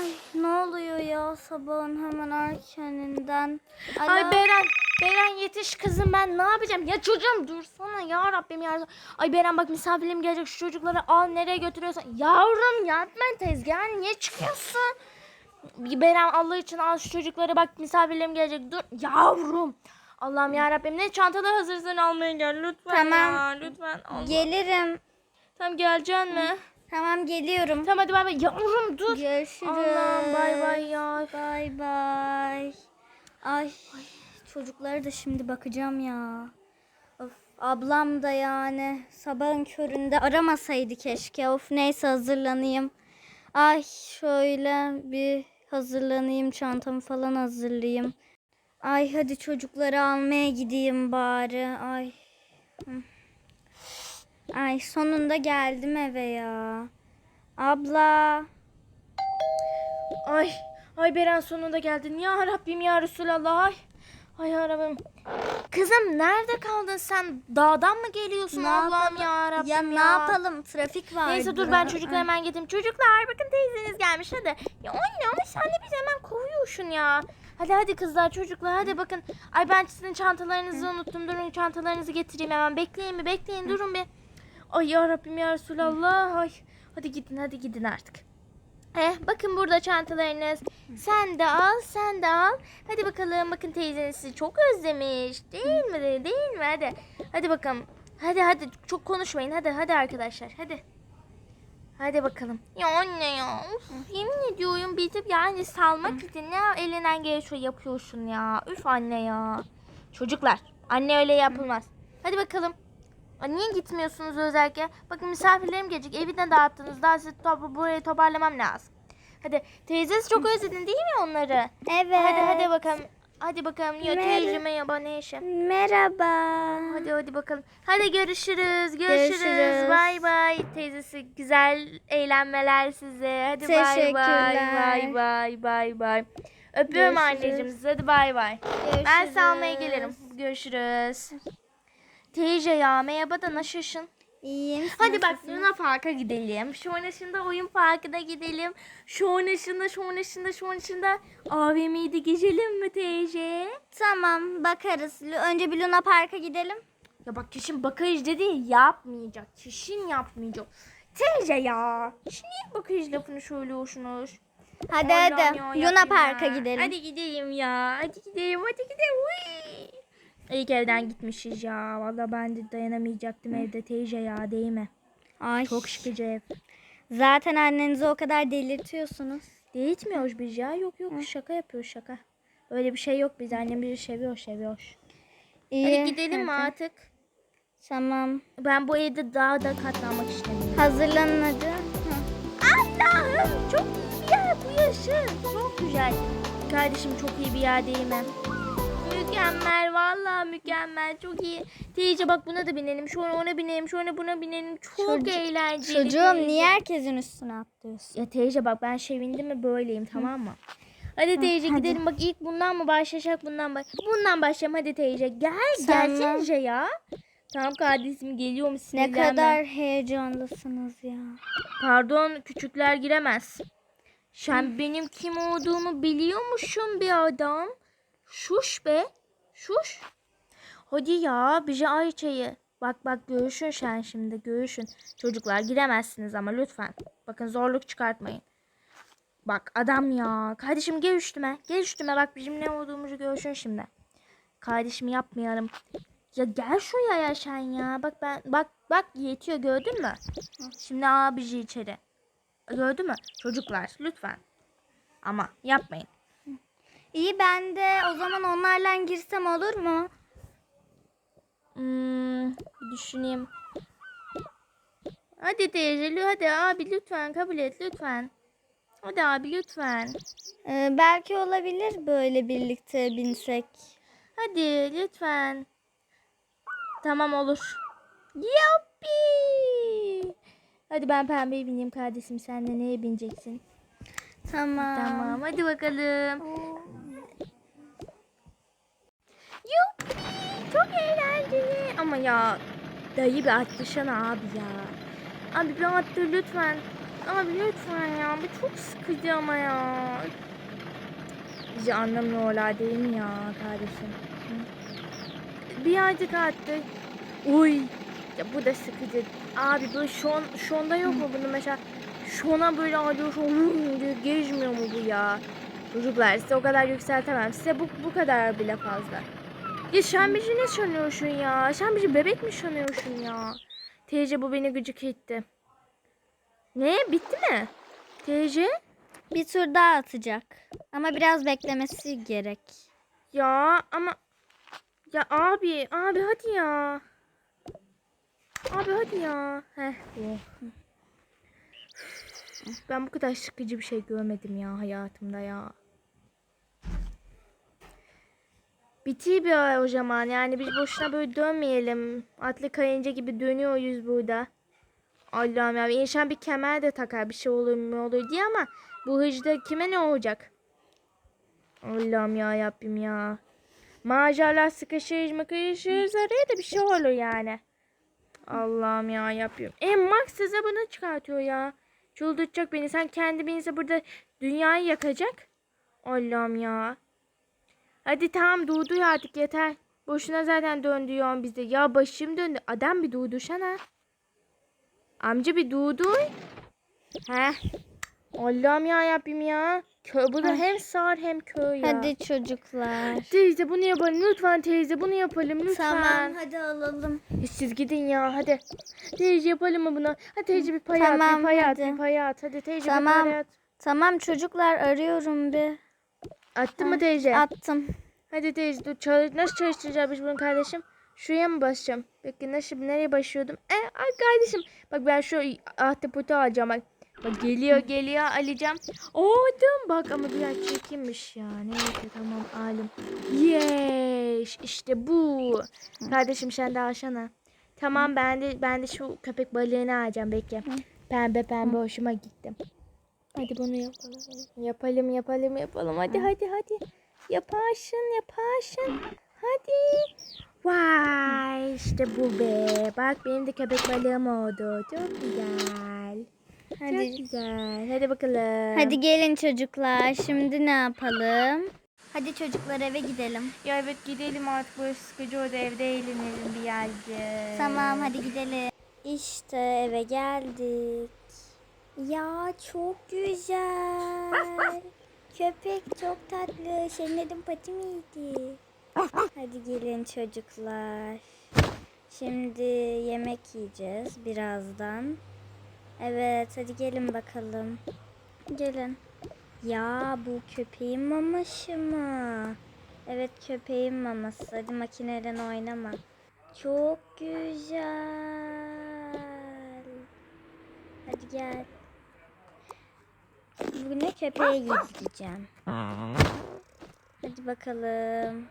Ay ne oluyor ya sabahın hemen erkeninden. Ala- Ay Beren, Beren yetiş kızım ben ne yapacağım? Ya çocuğum dursana ya Rabbim ya. Ay Beren bak misafirim gelecek şu çocukları al nereye götürüyorsan. Yavrum yapma tezgaha niye çıkıyorsun? Beren Allah için al şu çocukları bak misafirlerim gelecek dur. Yavrum. Allah'ım ya Rabbim ne çantalar hazırsan almaya gel lütfen Tamam. ya lütfen. Allah. Gelirim. Tamam geleceksin mi? Tamam geliyorum. Tamam hadi bay bay. Yavrum dur. Görüşürüz. Allah'ım bay bay ya. Bay bay. Ay çocuklara da şimdi bakacağım ya. Of, ablam da yani sabahın köründe aramasaydı keşke. Of neyse hazırlanayım. Ay şöyle bir hazırlanayım çantamı falan hazırlayayım. Ay hadi çocukları almaya gideyim bari. Ay. Hı. Ay sonunda geldim eve ya. Abla. Ay, ay Beren sonunda geldin. Ya Rabbim ya Resulallah. Ay, ay ya Rabbim. Kızım nerede kaldın sen? Dağdan mı geliyorsun Ne Allah'ım ya Rabbim Ya ne yapalım? Trafik vardı. Neyse dur ben çocukları hemen getireyim. Çocuklar bakın teyzeniz gelmiş hadi. Ya anne ama sen de bizi hemen kovuyorsun ya. Hadi hadi kızlar çocuklar hadi bakın. Ay ben sizin çantalarınızı unuttum. Durun çantalarınızı getireyim hemen. Bekleyin mi bekleyin durun bir. Ay ya Rabbim ya Resulallah. Ay. Hadi gidin hadi gidin artık. Eh, bakın burada çantalarınız. Sen de al, sen de al. Hadi bakalım. Bakın teyzeniz sizi çok özlemiş. Değil mi? Değil mi? Hadi. Hadi bakalım. Hadi hadi çok konuşmayın. Hadi hadi arkadaşlar. Hadi. Hadi bakalım. Ya anne ya. Uf, yemin ediyorum bitip yani salmak için ne elinden geliyor yapıyorsun ya. Üf anne ya. Çocuklar. Anne öyle yapılmaz. Hadi bakalım. Niye gitmiyorsunuz özellikle? Bakın misafirlerim gelecek. Evi de dağıttınız. Daha size to- burayı toparlamam lazım. Hadi teyzesi çok özledin değil mi onları? Evet. Hadi hadi bakalım. Hadi bakalım. Ya Merhaba. teyze merhaba ne işi? Merhaba. Hadi hadi bakalım. Hadi görüşürüz. Görüşürüz. Görüşürüz. Bay bay. Teyzesi güzel eğlenmeler size. Hadi bay bay. Teşekkürler. Bay bay bay bay. Öpüyorum Görüşürüz. anneciğim sizi. Hadi bay bay. Ben size almaya gelirim. Görüşürüz. Teyze ya merhaba da nasılsın? İyiyim. Hadi bak? Luna Park'a gidelim. Sonrasında oyun parkına gidelim. Sonrasında sonrasında sonrasında AVM'de gezelim mi teyze? Tamam bakarız. Önce bir Luna Park'a gidelim. Ya bak kişinin bakış dedi yapmayacak. Kişinin yapmayacak. Teyze ya. Şimdi niye bakış lafını söylüyorsunuz? Hadi Allah'ım hadi. ya, Luna Park'a gidelim. Hadi gidelim ya. Hadi gidelim hadi gidelim. Uy. İlk evden gitmişiz ya. Valla ben de dayanamayacaktım evde teyze ya değil mi? Ay. Çok sıkıcı ev. Zaten annenizi o kadar delirtiyorsunuz. Değitmiyoruz biz ya. Yok yok şaka yapıyoruz şaka. Öyle bir şey yok biz. Annem bizi seviyor seviyor. İyi. Hadi gidelim hadi. artık? Tamam. Ben bu evde daha da katlanmak istemiyorum. Hazırlanın hadi. Hı. Allah'ım çok iyi bir yer bu yaşın. Çok güzel. Kardeşim çok iyi bir yer değil mi? Mükemmel vallahi mükemmel çok iyi. Teyze bak buna da binelim. Şuna ona binelim. Şuna buna binelim. Çok Çocuk- eğlenceli. Çocuğum teyze. niye herkesin üstüne atlıyorsun? Ya teyze bak ben sevindim mi böyleyim tamam mı? Hadi teyze hadi. gidelim bak ilk bundan mı başlayacak bundan baş bundan başlayalım hadi teyze gel Tamam. gelsenize ya. Tamam kardeşim geliyorum Ne sinirlenme. kadar heyecanlısınız ya. Pardon küçükler giremez. Sen benim kim olduğumu biliyor musun bir adam? Şuş be. Şuş. Hadi ya bize Ayça'yı. Bak bak görüşün sen şimdi görüşün. Çocuklar giremezsiniz ama lütfen. Bakın zorluk çıkartmayın. Bak adam ya. Kardeşim gel üstüme. Gel üstüme bak bizim ne olduğumuzu görüşün şimdi. Kardeşim yapmayalım. Ya gel şuraya ya sen ya. Bak ben bak bak yetiyor gördün mü? Şimdi abici içeri. Gördün mü? Çocuklar lütfen. Ama yapmayın. İyi ben de o zaman onlarla girsem olur mu? Hmm, düşüneyim. Hadi teyze, hadi abi lütfen kabul et lütfen. Hadi abi lütfen. Ee, belki olabilir böyle birlikte binsek. Hadi lütfen. Tamam olur. Yuppi. Hadi ben pembeye bineyim kardeşim. Sen de neye bineceksin? Tamam. Tamam hadi bakalım. Yuppi. Çok eğlenceli. Ama ya dayı bir atlasana abi ya. Abi bir attır lütfen. abi lütfen ya. Bu çok sıkıcı ama ya. Bizi anlamıyorlar değil mi ya kardeşim? Hı? Birazcık attık. Uy. Ya bu da sıkıcı. Abi böyle şon, şonda yok mu bunu mesela? Şona böyle alıyor şon diye gezmiyor mu bu ya? Çocuklar size o kadar yükseltemem. Size bu, bu kadar bile fazla. Ya bizi ne sanıyorsun ya? Bizi bebek mi sanıyorsun ya? Teyze bu beni gıcık etti. Ne? Bitti mi? Teyze? Bir tur daha atacak. Ama biraz beklemesi gerek. Ya ama... Ya abi, abi hadi ya. Abi hadi ya. Heh bu. Ben bu kadar sıkıcı bir şey görmedim ya hayatımda ya. Bitiyor bir o zaman. Yani biz boşuna böyle dönmeyelim. Atlı kayınca gibi dönüyoruz burada. Allah'ım ya. İnsan bir kemer de takar bir şey olur mu olur diye ama bu hıcda kime ne olacak? Allah'ım ya Rabbim ya. Maceralar sıkışır mıkışır araya da bir şey olur yani. Allah'ım ya yapıyorum. E Max size bunu çıkartıyor ya. Çıldırtacak beni. Sen kendi burada dünyayı yakacak. Allah'ım ya. Hadi tamam durdur artık yeter. Boşuna zaten döndürüyorsun bizi. Ya başım döndü. Adam bir durdursana. Amca bir durdur. Heh. Allah'ım ya yapayım ya. Kö bu da hem sağır hem kör ya. Hadi çocuklar. Teyze bunu yapalım lütfen teyze bunu yapalım lütfen. Tamam hadi alalım. Siz gidin ya hadi. Teyze yapalım mı bunu? Hadi teyze bir pay at Tamam, bir pay at bir pay at. Hadi teyze Tamam. bir pay at. Tamam çocuklar arıyorum bir. Attın mı Ha, teyze? Attım. Hadi teyze dur çalış nasıl çalıştıracağız biz bunu kardeşim? Şuraya mı basacağım? Peki nasıl nereye başlıyordum? E ay kardeşim bak ben şu ahtapotu alacağım bak. Bak geliyor geliyor alacağım. Oldum bak ama biraz çirkinmiş ya. Neyse tamam alım. Yes işte bu. Kardeşim sen de alsana. Tamam ben de ben de şu köpek balığını alacağım bekle. Pembe pembe hoşuma gitti. Hadi bunu yapalım. Yapalım yapalım yapalım. Hadi hadi hadi. Yaparsın yaparsın. Hadi. Vay işte bu be. Bak benim de köpek balığım oldu. Çok güzel. Çok Hadi. güzel. Hadi bakalım. Hadi gelin çocuklar. Şimdi ne yapalım? Hadi çocuklar eve gidelim. Ya evet gidelim artık böyle sıkıcı oldu evde eğlenelim bir yerde. Tamam hadi gidelim. İşte eve geldik. Ya çok güzel. Köpek çok tatlı. Adın Pati miydi? Hadi gelin çocuklar. Şimdi yemek yiyeceğiz birazdan. Evet hadi gelin bakalım. Gelin. Ya bu köpeğin maması mı? Evet köpeğin maması. Hadi makineden oynama. Çok güzel. Hadi gel. Bugün de köpeğe yedireceğim. Hadi bakalım.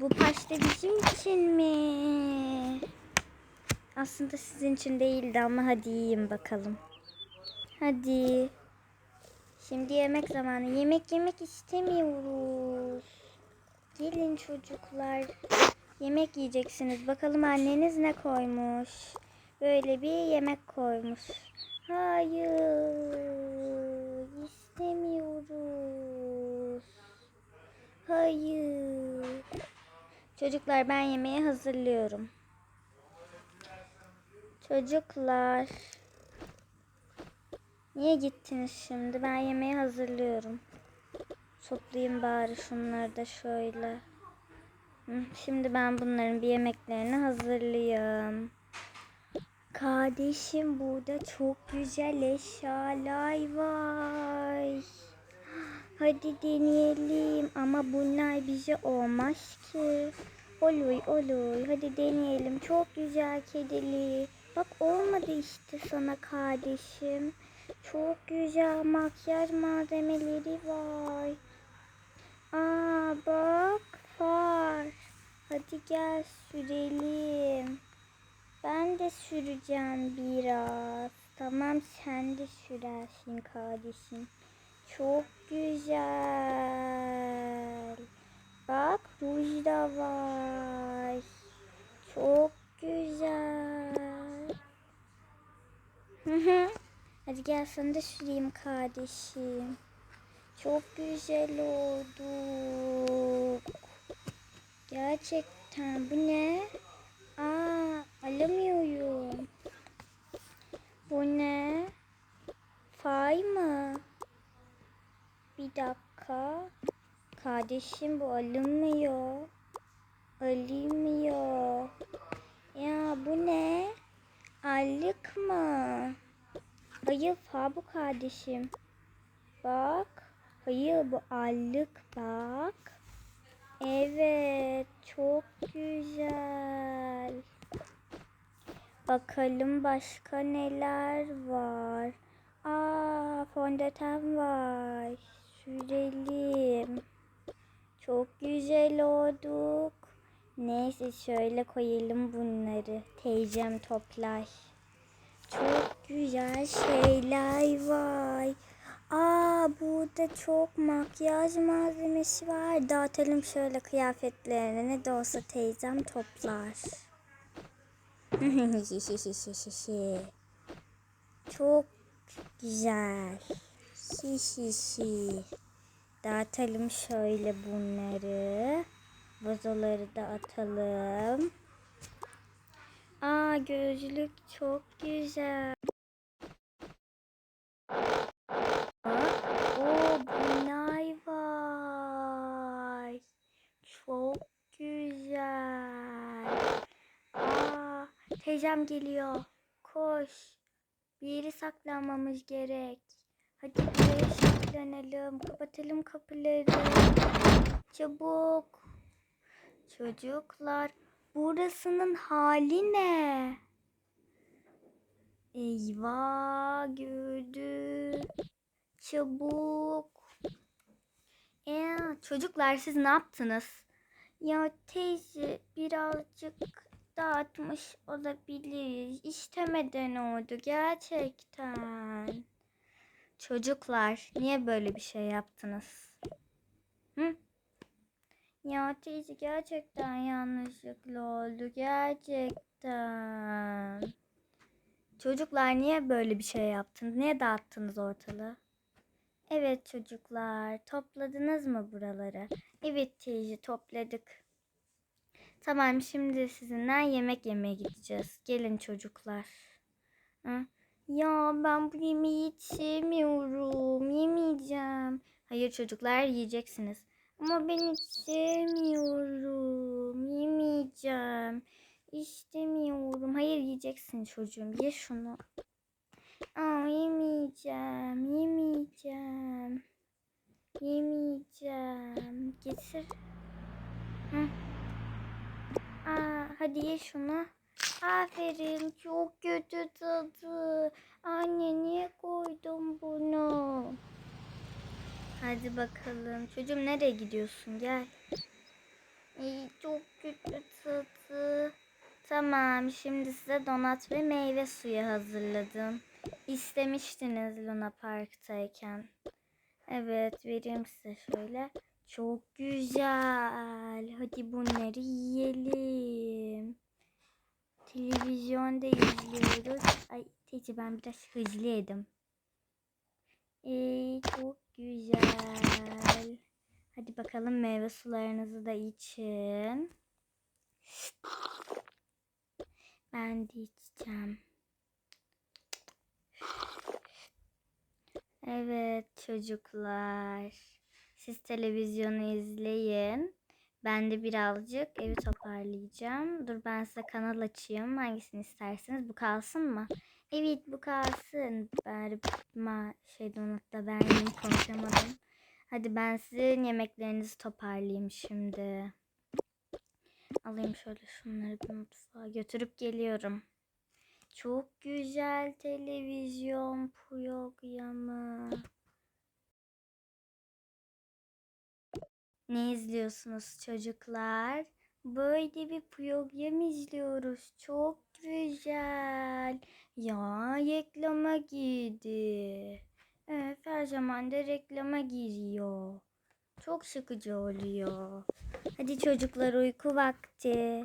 Bu pasta bizim için mi? Aslında sizin için değildi ama hadi yiyin bakalım. Hadi. Şimdi yemek zamanı. Yemek yemek istemiyoruz. Gelin çocuklar. Yemek yiyeceksiniz. Bakalım anneniz ne koymuş. Böyle bir yemek koymuş. Hayır. istemiyoruz. Hayır. Çocuklar ben yemeği hazırlıyorum. Çocuklar. Niye gittiniz şimdi? Ben yemeği hazırlıyorum. Toplayayım bari şunları da şöyle. Şimdi ben bunların bir yemeklerini hazırlayayım. Kardeşim burada çok güzel eşyalar var. Hadi deneyelim ama bunlar bize olmaz ki. Olur olur hadi deneyelim. Çok güzel kedili. Bak olmadı işte sana kardeşim. Çok güzel makyaj malzemeleri var. Aa bak far. Hadi gel sürelim. Ben de süreceğim biraz. Tamam sen de sürersin kardeşim. Çok güzel. Bak ruj da var. Çok güzel. Hadi gel sana da süreyim kardeşim. Çok güzel olduk. Gerçekten bu ne? Aa alamıyorum. Bu ne? Fay mı? Bir dakika. Kardeşim bu alınmıyor. Alınmıyor. Ya bu ne? Allık mı? Hayır fa bu kardeşim. Bak. Hayır bu allık bak. Evet çok güzel. Bakalım başka neler var. Aa fondöten var. Sürelim. Çok güzel olduk. Neyse şöyle koyalım bunları. Teyzem toplar. Çok güzel şeyler var. Aa burada çok makyaj malzemesi var. Dağıtalım şöyle kıyafetlerini. Ne de olsa teyzem toplar. çok güzel. Dağıtalım şöyle bunları. Vazoları da atalım. Aa gözlük çok güzel. Oo bunlar var. Çok güzel. Aa geliyor. Koş. Bir yere saklanmamız gerek. Hadi buraya saklanalım. Kapatalım kapıları. Çabuk. Çocuklar, burasının hali ne? Eyvah gördü. Çabuk. Ee, çocuklar siz ne yaptınız? Ya teyze birazcık dağıtmış olabiliriz. İstemeden oldu gerçekten. Çocuklar niye böyle bir şey yaptınız? Hı? Ya teyze gerçekten yanlışlıkla oldu. Gerçekten. Çocuklar niye böyle bir şey yaptınız? Niye dağıttınız ortalığı? Evet çocuklar. Topladınız mı buraları? Evet teyze topladık. Tamam şimdi sizinle yemek yemeye gideceğiz. Gelin çocuklar. Hı? Ya ben bu yemeği hiç. Yemeyeceğim. Hayır çocuklar yiyeceksiniz. Ama ben hiç. Yemeyeceğim. İstemiyorum. Hayır yiyeceksin çocuğum. Ye şunu. Aa, yemeyeceğim. Yemeyeceğim. Yemeyeceğim. Getir. Hı. Hadi ye şunu. Aferin. Çok kötü tadı. Anne niye koydun bunu? Hadi bakalım. Çocuğum nereye gidiyorsun? Gel. İyi, çok kötü tadı. Tamam, şimdi size donat ve meyve suyu hazırladım. İstemiştiniz Luna Park'tayken. Evet, vereyim size şöyle. Çok güzel. Hadi bunları yiyelim. Televizyonda izliyoruz. Ay teyze ben biraz hızlı yedim. Ee, çok güzel. Hadi bakalım meyve sularınızı da için. Ben de içeceğim. Evet çocuklar. Siz televizyonu izleyin. Ben de birazcık evi toparlayacağım. Dur ben size kanal açayım. Hangisini isterseniz. Bu kalsın mı? Evet bu kalsın. Bari ma şey donutla ben yeni konuşamadım. Hadi ben sizin yemeklerinizi toparlayayım şimdi. Alayım şöyle şunları bir mutfağa götürüp geliyorum. Çok güzel televizyon programı. Ne izliyorsunuz çocuklar? Böyle bir program izliyoruz. Çok güzel. Ya reklama girdi. Evet her zaman da reklama giriyor. Çok sıkıcı oluyor. Hadi çocuklar uyku vakti.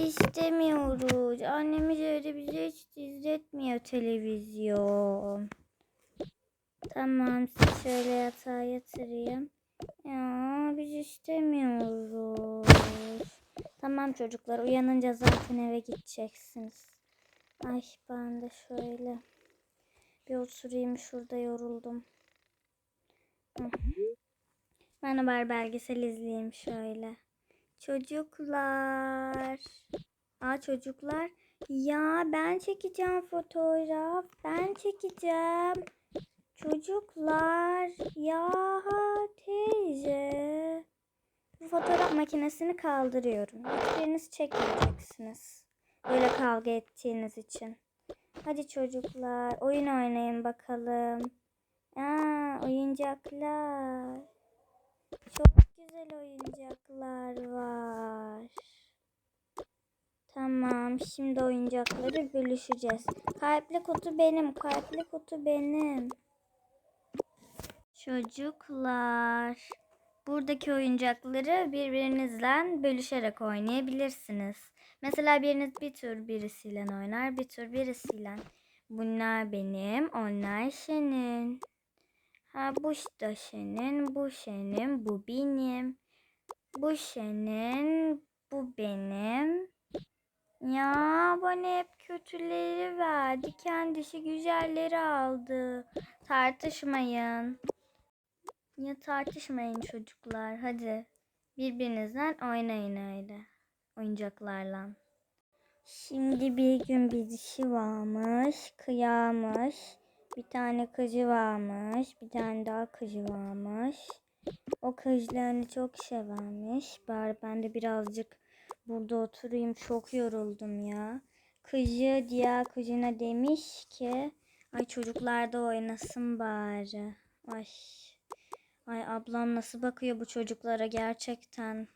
İstemiyoruz. Annemiz öyle bize hiç izletmiyor televizyon. Tamam şöyle yatağa yatırayım. Ya biz istemiyoruz. Tamam çocuklar uyanınca zaten eve gideceksiniz. Ay ben de şöyle bir oturayım şurada yoruldum. Ben bari belgesel izleyeyim şöyle. Çocuklar. Aa çocuklar. Ya ben çekeceğim fotoğraf. Ben çekeceğim. Çocuklar. Ya teyze. Bu fotoğraf makinesini kaldırıyorum. Hiçbiriniz çekmeyeceksiniz. Böyle kavga ettiğiniz için. Hadi çocuklar oyun oynayın bakalım. Aa oyuncaklar. Çok güzel oyuncaklar var. Tamam, şimdi oyuncakları bölüşeceğiz. Kalpli kutu benim, kalpli kutu benim. Çocuklar, buradaki oyuncakları birbirinizle bölüşerek oynayabilirsiniz. Mesela biriniz bir tür birisiyle oynar, bir tür birisiyle. Bunlar benim, onlar senin. Ha bu da senin, bu senin, bu benim. Bu senin, bu benim. Ya bana hep kötüleri verdi. Kendisi güzelleri aldı. Tartışmayın. Ya tartışmayın çocuklar. Hadi birbirinizden oynayın öyle. Oyuncaklarla. Şimdi bir gün bir dişi varmış, kıyamış. Bir tane kızı varmış, bir tane daha kızı varmış. O kızlarını çok severmiş. Bari ben de birazcık burada oturayım. Çok yoruldum ya. Kızı diğer kızına demiş ki, ay çocuklar da oynasın bari. Ay, ay ablam nasıl bakıyor bu çocuklara gerçekten.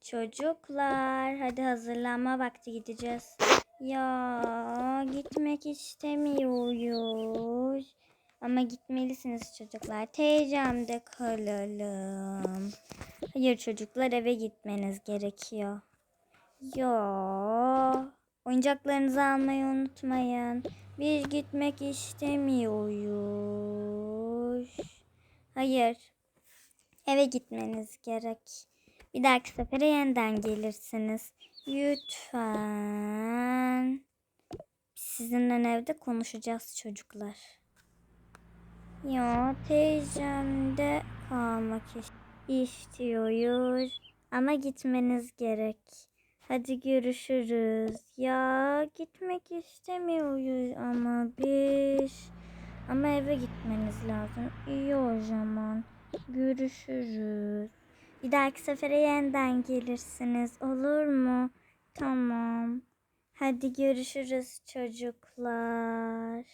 Çocuklar, hadi hazırlanma vakti gideceğiz. Ya gitmek istemiyoruz. Ama gitmelisiniz çocuklar. Teyzemde kalalım. Hayır çocuklar eve gitmeniz gerekiyor. Ya oyuncaklarınızı almayı unutmayın. Biz gitmek istemiyoruz. Hayır. Eve gitmeniz gerek. Bir dahaki sefere yeniden gelirsiniz. Lütfen. Sizinle evde konuşacağız çocuklar. Ya teyzem de kalmak istiyoruz. Ama gitmeniz gerek. Hadi görüşürüz. Ya gitmek istemiyoruz ama biz. Ama eve gitmeniz lazım. İyi o zaman. Görüşürüz. Bir dahaki sefere yeniden gelirsiniz. Olur mu? Tamam. Hadi görüşürüz çocuklar.